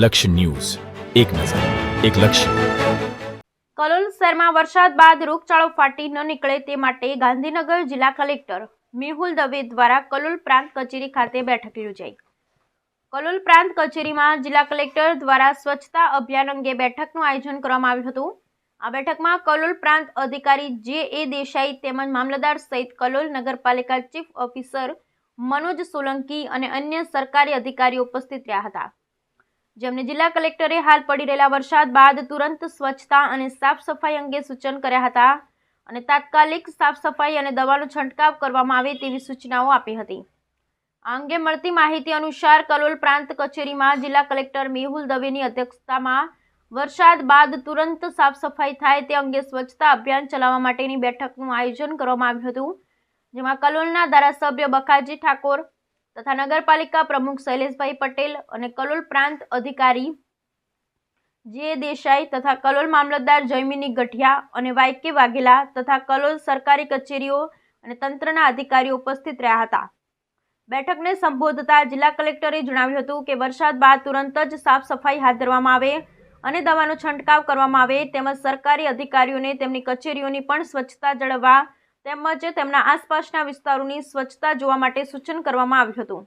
લક્ષ્ય ન્યૂઝ. એક નજર, એક લક્ષ્ય. કલોલ શહેરમાં વરસાદ બાદ રોગચાળો ફાટી ન નીકળે તે માટે ગાંધીનગર જિલ્લા કલેક્ટર મેહુલ દવે દ્વારા કલોલ પ્રાંત કચેરી ખાતે બેઠક યોજાઈ. કલોલ પ્રાંત કચેરીમાં જિલ્લા કલેક્ટર દ્વારા સ્વચ્છતા અભિયાન અંગે બેઠકનું આયોજન કરવામાં આવ્યું હતું. આ બેઠકમાં કલોલ પ્રાંત અધિકારી જે એ દેસાઈ તેમજ મામલતદાર સહિત કલોલ નગરપાલિકા ચીફ ઓફિસર મનોજ સોલંકી અને અન્ય સરકારી અધિકારીઓ ઉપસ્થિત રહ્યા હતા. જેમને જિલ્લા કલેક્ટરે હાલ પડી રહેલા વરસાદ બાદ તુરંત સ્વચ્છતા અને સાફ સફાઈ અંગે સૂચન કર્યા હતા અને તાત્કાલિક સાફ સફાઈ અને દવાનો છંટકાવ કરવામાં આવે તેવી સૂચનાઓ આપી હતી. આ અંગે મળતી માહિતી અનુસાર કલોલ પ્રાંત કચેરીમાં જિલ્લા કલેક્ટર મેહુલ દવેની અધ્યક્ષતામાં વરસાદ બાદ તુરંત સાફ સફાઈ થાય તે અંગે સ્વચ્છતા અભિયાન ચલાવવા માટેની બેઠકનું આયોજન કરવામાં આવ્યું હતું, જેમાં કલોલના ધારાસભ્ય બકાજી ઠાકોર તથા નગરપાલિકા પ્રમુખ શૈલેષભાઈ પટેલ અને કલોલ પ્રાંત અધિકારી જે દેસાઈ તથા કલોલ મામલતદાર જયમિની ગઠિયા અને વાયકે વાઘેલા તથા કલોલ સરકારી કચેરીઓ અને તંત્રના અધિકારીઓ ઉપસ્થિત રહ્યા હતા. બેઠકને સંબોધતા જિલ્લા કલેક્ટરે જણાવ્યું હતું કે વરસાદ બાદ તુરંત જ સાફ સફાઈ હાથ ધરવામાં આવે અને દવાનો છંટકાવ કરવામાં આવે તેમજ સરકારી અધિકારીઓને તેમની કચેરીઓની પણ સ્વચ્છતા જળવવા તેમજ તેમના આસપાસના વિસ્તારોની સ્વચ્છતા જોવા માટે સૂચન કરવામાં આવ્યું હતું.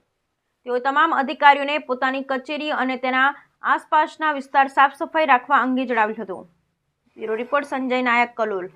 તેઓ તમામ અધિકારીઓને પોતાની કચેરી અને તેના આસપાસના વિસ્તાર સાફ સફાઈ રાખવા અંગે જણાવ્યું હતું. Bureau report Sanjay Nayak Kalol.